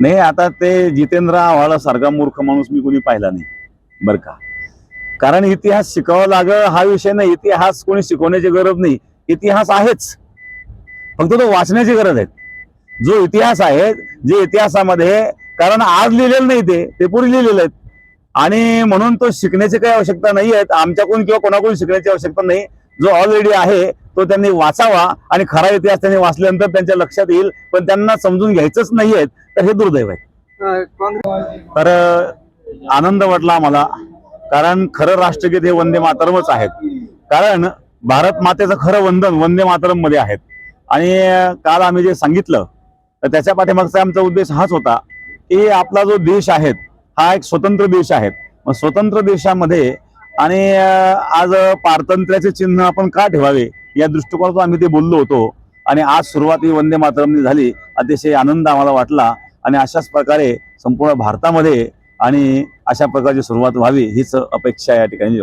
नाही आता ते जितेंद्र आव्हाडा सारखा मूर्ख माणूस मी कोणी पाहिला नाही बरं का. कारण इतिहास शिकावा लागं हा विषय नाही इतिहास कोणी शिकवण्याची गरज नाही इतिहास आहेच. फक्त तो वाचण्याची गरज आहे. जो इतिहास आहे जे इतिहासामध्ये कारण आज लिहिलेलं नाही ते ते पूर्वी लिहिलेलं आहेत. आणि म्हणून तो शिकण्याची काही आवश्यकता नाही आहेत आमच्याकडून किंवा कोणाकडून शिकण्याची आवश्यकता नाही. जो ऑलरेडी आहे तो त्यांनी वाचावा आणि खरा इतिहास त्यांनी वाचल्यानंतर त्यांच्या लक्षात येईल. पण त्यांना समजून घ्यायचंच नाही आहेत तर हे दुर्दैव आहे. तर आनंद वाटला आम्हाला कारण खरं राष्ट्रगीत हे वंदे मातरमच आहेत. कारण भारत मातेचं खरं वंदन वंदे मातरममध्ये आहेत. आणि काल आम्ही जे सांगितलं तर त्याच्या पाठीमागचा आमचा उद्देश हाच होता की आपला जो देश आहे हा एक स्वतंत्र देश आहे मग स्वतंत्र देशामध्ये आणि आज पारतंत्र्याचे चिन्ह आपण का ठेवावे? या दृष्टिकोनातून आम्ही ते बोललो होतो. आणि आज सुरुवात ही वंदे मातरमनी झाली. अतिशय आनंद आम्हाला वाटला. आणि अशाच प्रकारे संपूर्ण भारतामध्ये आणि अशा प्रकारची सुरुवात व्हावी हीच अपेक्षा या ठिकाणी